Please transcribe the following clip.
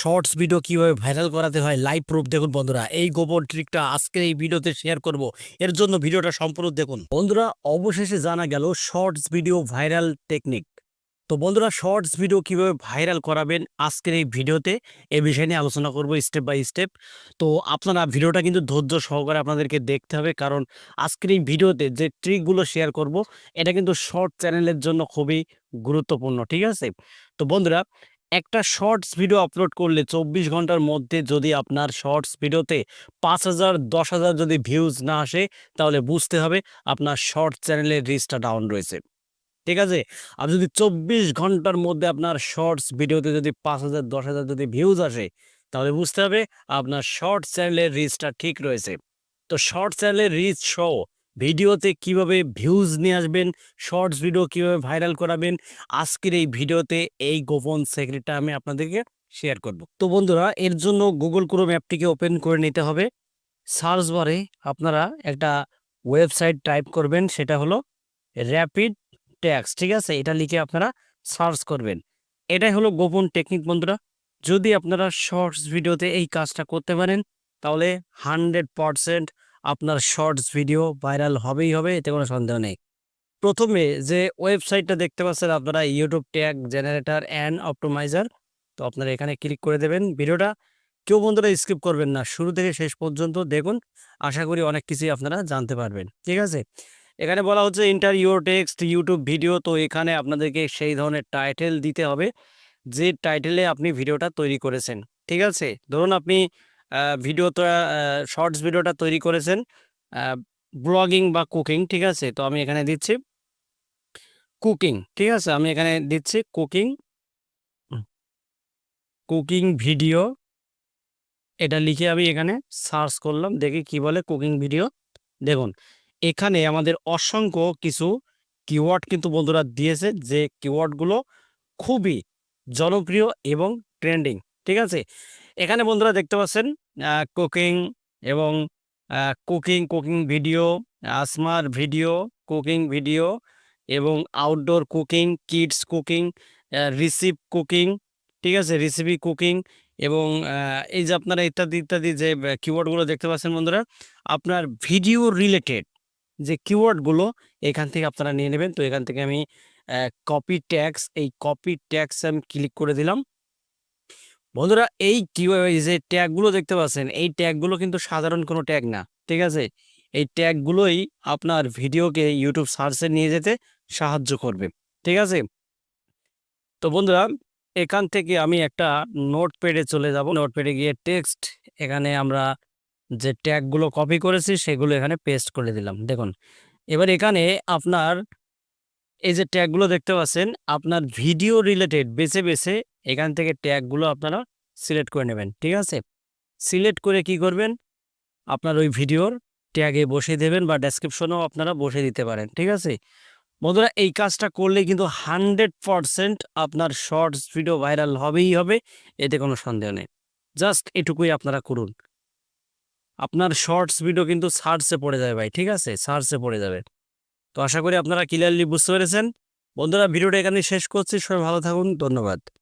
Shorts video কীভাবে viral করাতে হয় লাইভ প্রুফ দেখুন বন্ধুরা। এই গোপন ট্রিকটা আজকের এই ভিডিওতে শেয়ার করব। এর জন্য ভিডিওটা সম্পূর্ণ দেখুন। বন্ধুরা, অবশেষে জানা গেল শর্টস ভিডিও ভাইরাল টেকনিক তো বন্ধুরা শর্টস ভিডিও কীভাবে ভাইরাল করাবেন আজকের এই ভিডিওতে এ বিষয় নিয়ে আলোচনা করব স্টেপ বাই স্টেপ তো আপনারা ভিডিওটা কিন্তু ধৈর্য সহকারে আপনাদেরকে দেখতে হবে, কারণ আজকের এই ভিডিওতে যে ট্রিকগুলো শেয়ার করব, এটা কিন্তু শর্ট চ্যানেলের জন্য খুবই গুরুত্বপূর্ণ, ঠিক আছে? তো বন্ধুরা একটা শর্টস ভিডিও আপলোড করলে চব্বিশ ঘণ্টার মধ্যে যদি আপনার শর্টস ভিডিওতে পাঁচ হাজার, দশ হাজার যদি ভিউজ না আসে, তাহলে বুঝতে হবে আপনার শর্ট চ্যানেলের রিচটা ডাউন রয়েছে। ঠিক আছে? আর যদি চব্বিশ ঘণ্টার মধ্যে আপনার শর্টস ভিডিওতে যদি পাঁচ হাজার, দশ হাজার যদি ভিউজ আসে, তাহলে বুঝতে হবে আপনার শর্ট চ্যানেলের রিচটা ঠিক রয়েছে। তো শর্ট চ্যানেলের রিচ সহ ভিডিওতে কীভাবে ভিউজ নিয়ে আসবেন শর্টস ভিডিও কীভাবে ভাইরাল করাবেন, আজকের এই ভিডিওতে এই গোপন সেক্রেটটা আমি আপনাদেরকে শেয়ার করব। তো বন্ধুরা, এর জন্য গুগল ক্রোম অ্যাপটিকে ওপেন করে নিতে হবে। সার্চ বারে আপনারা একটা ওয়েবসাইট টাইপ করবেন, সেটা হলো র্যাপিড ট্যাক্স ঠিক আছে? এটা লিখে আপনারা সার্চ করবেন। এটাই হলো গোপন টেকনিক বন্ধুরা। যদি আপনারা শর্টস ভিডিওতে এই কাজটা করতে পারেন, তাহলে হান্ড্রেড পারসেন্ট আপনার শর্টস ভিডিও ভাইরাল হবেই হবে, এতে কোনো সন্দেহ নেই। প্রথমে যে ওয়েবসাইটটা দেখতে পাচ্ছেন আপনারা YouTube tag generator and optimiser তো আপনারা এখানে ক্লিক করে দেবেন ভিডিওটা। কেউ বন্ধুরা স্কিপ করবেন না, শুরু থেকে শেষ পর্যন্ত দেখুন। আশা করি অনেক কিছুই আপনারা জানতে পারবেন, ঠিক আছে? এখানে বলা হচ্ছে enter your text YouTube video তো এখানে আপনাদেরকে সেই ধরনের টাইটেল দিতে হবে, যে টাইটেলে আপনি ভিডিওটা তৈরি করেছেন, ঠিক আছে? ধরুন আপনি ভিডিওটা শর্টস ভিডিওটা তৈরি করেছেন ব্লগিং বা কুকিং, ঠিক আছে? তো আমি এখানে দিচ্ছি কুকিং, ঠিক আছে? আমি এখানে দিচ্ছি কুকিং কুকিং ভিডিও। এটা লিখে আমি এখানে সার্চ করলাম, দেখি কি বলে কুকিং ভিডিও। দেখুন, এখানে আমাদের অসংখ্য কিছু কিওয়ার্ড কিন্তু বন্ধুরা দিয়েছে, যে কিওয়ার্ডগুলো খুবই জনপ্রিয় এবং ট্রেন্ডিং, ঠিক আছে? এখানে বন্ধুরা দেখতে পাচ্ছেন কুকিং এবং cooking cooking video ASMR video cooking video এবং outdoor cooking kids cooking recipe cooking ঠিক আছে? রেসিপি কুকিং এবং এই যে আপনারা ইত্যাদি ইত্যাদি যে কিওয়ার্ডগুলো দেখতে পাচ্ছেন বন্ধুরা, আপনার ভিডিও রিলেটেড যে কিওয়ার্ডগুলো এখান থেকে আপনারা নিয়ে নেবেন। তো এখান থেকে আমি কপি ট্যাক্স এই কপি ট্যাক্স আমি ক্লিক করে দিলাম। বন্ধুরা, এই যে ট্যাগগুলো দেখতে পাচ্ছেন, এই ট্যাগগুলো কিন্তু সাধারণ কোনো ট্যাগ না, ঠিক আছে? এই ট্যাগগুলোই আপনার ভিডিওকে ইউটিউব সার্চে নিয়ে যেতে সাহায্য করবে, ঠিক আছে? তো বন্ধুরা, এখান থেকে আমি একটা নোট প্যাডে চলে যাব। নোট প্যাডে গিয়ে টেক্সট, এখানে আমরা যে ট্যাগগুলো কপি করেছি, সেগুলো এখানে পেস্ট করে দিলাম। দেখুন, এবার এখানে আপনার এই যে ট্যাগগুলো দেখতে পাচ্ছেন, আপনার ভিডিও রিলেটেড বেছে বেছে এখান থেকে ট্যাগগুলো আপনারা সিলেক্ট করে নেবেন, ঠিক আছে? সিলেক্ট করে কি করবেন? আপনার ওই ভিডিওর ট্যাগে বসে দেবেন বা ডেসক্রিপশনেও আপনারা বসে দিতে পারেন, ঠিক আছে? বন্ধুরা, এই কাজটা করলে কিন্তু হান্ড্রেড পারসেন্ট আপনার শর্টস ভিডিও ভাইরাল হবেই হবে, এতে কোনো সন্দেহ নেই। জাস্ট এটুকুই আপনারা করুন। আপনার শর্টস ভিডিও কিন্তু সার্চে পড়ে যাবে ভাই, ঠিক আছে? সার্চে পড়ে যাবে। তো আশা করি আপনারা ক্লিয়ারলি বুঝতে পেরেছেন। বন্ধুরা, ভিডিওটা এখানে শেষ করছি। সবাই ভালো থাকুন। ধন্যবাদ।